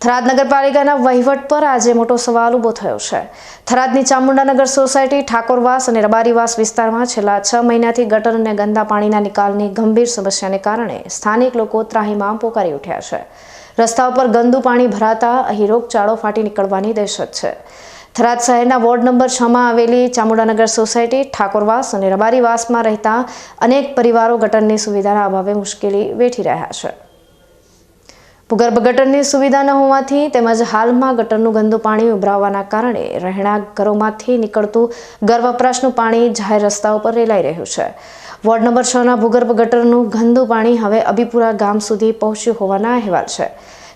થરાદ નગરપાલિકાના વહીવટ પર આજે મોટો સવાલ ઊભો થયો છે. થરાદની ચામુંડાનગર સોસાયટી, ઠાકોરવાસ અને રબારીવાસ વિસ્તારમાં છેલ્લા છ મહિનાથી ગટર અને ગંદા પાણીના નિકાલની ગંભીર સમસ્યાને કારણે સ્થાનિક લોકો ત્રાહિમામ પોકારી ઉઠ્યા છે. રસ્તા ઉપર ગંદુ પાણી ભરાતા અહીં રોગચાળો ફાટી નીકળવાની દહેશત છે. થરાદ શહેરના વોર્ડ નંબર છમાં આવેલી ચામુંડાનગર સોસાયટી, ઠાકોરવાસ અને રબારીવાસમાં રહેતા અનેક પરિવારો ગટરની સુવિધાના અભાવે મુશ્કેલી વેઠી રહ્યા છે. ભૂગર્ભ ગટરની સુવિધા ન હોવાથી તેમજ હાલમાં ગટરનું ગંદુ પાણી ઉભરાવાના કારણે રહેણાંક ઘરોમાંથી નીકળતું ઘર વપરાશનું પાણી જાહેર રસ્તાઓ પર રેલાઈ રહ્યું છે. વોર્ડ નંબર છના ભૂગર્ભ ગટરનું ગંદુ પાણી હવે અબીપુરા ગામ સુધી પહોંચ્યું હોવાના અહેવાલ છે.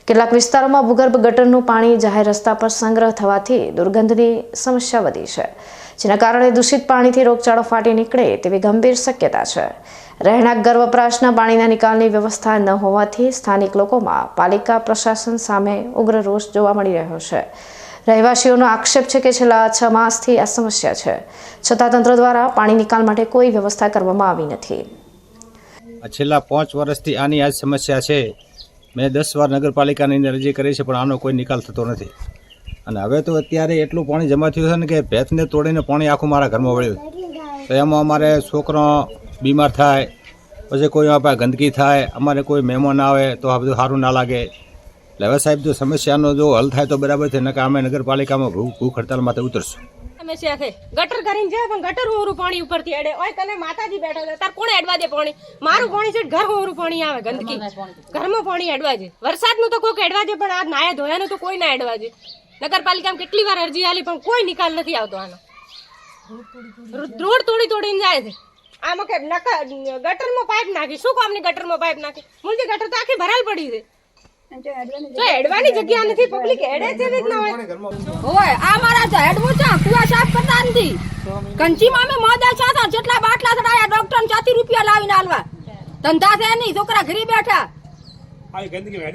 કેટલાક વિસ્તારોમાં ભૂગર્ભ ગટરનું પાણી જાહેર રસ્તા પર સંગ્રહ થવાથી દુર્ગંધની સમસ્યા વધી છે, જેના કારણે દૂષિત પાણીથી રોગચાળો ફાટી નીકળે તેવી ગંભીર શક્યતા છે. રહેણાંક ઘર વપરાશના પાણીના નિકાલની વ્યવસ્થા ન હોવાથી સ્થાનિક લોકોમાં પાલિકા પ્રશાસન સામે ઉગ્ર રોષ જોવા મળી રહ્યો છે. રહેવાસીઓનો આક્ષેપ છે કે છેલ્લા છ માસથી આ સમસ્યા છે. છતાં તંત્ર દ્વારા પાણી નિકાલ માટે કોઈ વ્યવસ્થા કરવામાં આવી નથી. છેલ્લા પાંચ વર્ષથી આની આ સમસ્યા છે. મેં દસ વાર નગરપાલિકાની અંદર અરજી કરી છે, પણ આનો કોઈ નિકાલ થતો નથી. અને હવે તો અત્યારે એટલું પાણી જમા થયું છે ને કે ભેંસને તોડીને પાણી આખું મારા ઘરમાં વળ્યું તો એમાં અમારે છોકરો બીમાર થાય, પછી કોઈ આપણે ગંદકી થાય, અમારે કોઈ મહેમાન આવે તો આ બધું સારું ના લાગે. એટલે હવે સાહેબ જો સમસ્યાનો જો હલ થાય તો બરાબર છે નકા અમે નગરપાલિકામાં ભૂખ ભૂખ હડતાલ માટે ઉતરશું. સમસ્યા છે. ગટર કરીને જાય પણ ગટર હોરું પાણી ઉપરથી અડે. ઓય તને માતાજી બેઠા છે. તાર કોણ એડવા દે પાણી? મારું પાણી છે ઘર હોરું પાણી આવે ગંદકી. ઘરમાં પાણી એડવા છે. વરસાદનું તો કોઈક એડવા છે પણ આ નાયા ધોયાનું તો કોઈ ના એડવા છે. નગરપાલિકામાં કેટલી વાર અરજી આલી પણ કોઈ નિકાલ નથી આવતો આનો. રોડ તોડી તોડીને જાય છે. આમાં કે ગટરમાં પાઇપ નાખી. શું કામની ગટરમાં પાઇપ નાખી? મૂળજી ગટર તો આખી ભરાલ પડી છે. જો એડવાની જગ્યા નથી પબ્લિક એડે છે રીતના ઓય આ મારા તો હેડવું છે કુવા સાફ કરતા નથી. કંચીમાં અમે મોદા ચાતા જેટલા બાટલા ચડાયા ડોક્ટર ચાતી રૂપિયા લાવીને આલવા. ધંધા છે નહીં છોકરા ઘરે બેઠા.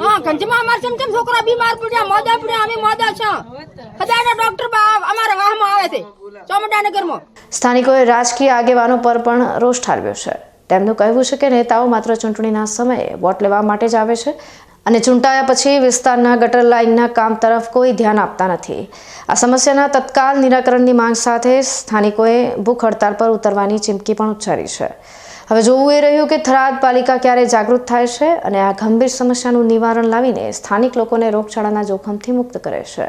હા કંચીમાં અમારે કેમ છોકરા બીમાર પડ્યા મોદા પડ્યા અમે મોદા છે હજારના ડોક્ટર અમારા વાહમાં આવે છે. ચોમડાનગરમાં. સ્થાનિકોએ રાજકીય આગેવાનો પર પણ રોષ ઠાલવ્યો છે. તેમનું કહેવું છે કે નેતાઓ માત્ર ચૂંટણીના સમયે વોટ લેવા માટે જ આવે છે અને ચૂંટાયા પછી વિસ્તારના ગટર લાઇનના કામ તરફ કોઈ ધ્યાન આપતા નથી. આ સમસ્યાના તત્કાલ નિરાકરણની માંગ સાથે સ્થાનિકોએ ભૂખ હડતાળ પર ઉતરવાની ચીમકી પણ ઉચ્ચારી છે. હવે જોવું એ રહ્યું કે થરાદ પાલિકા ક્યારે જાગૃત થાય છે અને આ ગંભીર સમસ્યાનું નિવારણ લાવીને સ્થાનિક લોકોને રોગચાળાના જોખમથી મુક્ત કરે છે.